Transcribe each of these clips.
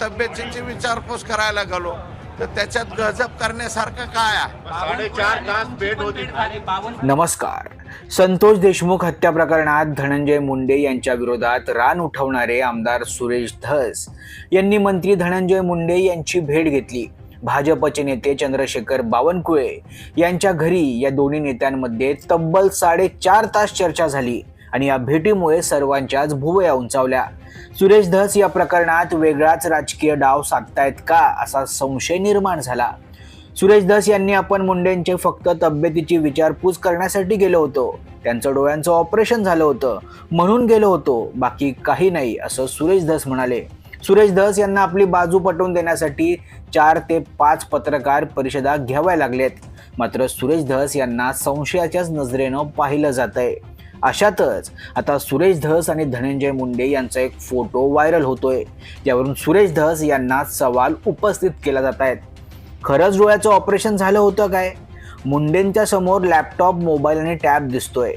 तब्येतीची विचारपूस करायला गेलो तर त्याच्यात गजब करण्यासारखं काय आहे? नमस्कार. संतोष देशमुख हत्या प्रकरणात धनंजय मुंडे यांच्या विरोधात रान उठवणारे आमदार सुरेश धस यांनी मंत्री धनंजय मुंडे यांची भेट घेतली. भाजपचे नेते चंद्रशेखर बावनकुळे यांच्या घरी या दोन्ही नेत्यांमध्ये तब्बल साडेचार तास चर्चा झाली. आणि या भेटीमुळे सर्वांच्याच भुवया उंचावल्या. सुरेश धस या प्रकरणात वेगळाच राजकीय डाव साधतायत का असा संशय निर्माण झाला. सुरेश धस यांनी आपण मुंडेंचे फक्त तब्येतीची विचारपूस करण्यासाठी गेलो होतो. त्यांचं डोळ्यांचं ऑपरेशन झालं होतं. म्हणून गेलो होतो. बाकी काही नाही असं सुरेश धस म्हणाले. सुरेश धस यांना आपली बाजू पटवून देण्यासाठी चार ते पाच पत्रकार परिषदा घ्याव्या लागलेत. मात्र सुरेश धस यांना संशयाच्याच नजरेनं पाहिलं जात आहे अशातच आता सुरेश धस आणि धनंजय मुंडे यांचा एक फोटो व्हायरल होतोय त्यावरून सुरेश धस यांना सवाल उपस्थित केला जात आहेत. खरंच डोळ्याचं ऑपरेशन झालं होतं काय? मुंडेंच्या समोर लॅपटॉप मोबाईल आणि टॅब दिसतोय.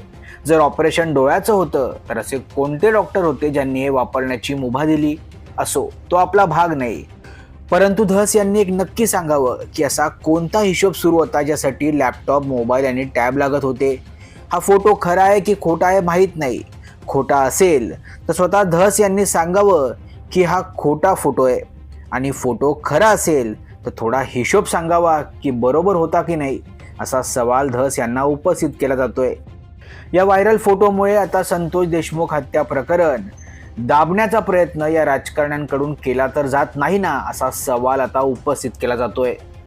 जर ऑपरेशन डोळ्याचं होतं तर असे कोणते डॉक्टर होते ज्यांनी हे वापरण्याची मुभा दिली? असो तो आपला भाग नाही. परंतु धस यांनी एक नक्की सांगावं की असा कोणता हिशोब सुरू होता ज्यासाठी लॅपटॉप मोबाईल आणि टॅब लागत होते? हा फोटो खरा आहे की खोटा आहे माहीत नाही. खोटा असेल तर स्वतः धस यांनी सांगावं की हा खोटा फोटो आहे. आणि फोटो खरा असेल तर थोडा हिशोब सांगावा की बरोबर होता की नाही असा सवाल धस यांना उपस्थित केला जातोय. या व्हायरल फोटोमुळे आता संतोष देशमुख हत्या प्रकरण दाबण्याचा प्रयत्न या राजकारण्यांकडून केला तर जात नाही ना असा सवाल आता उपस्थित केला जातोय.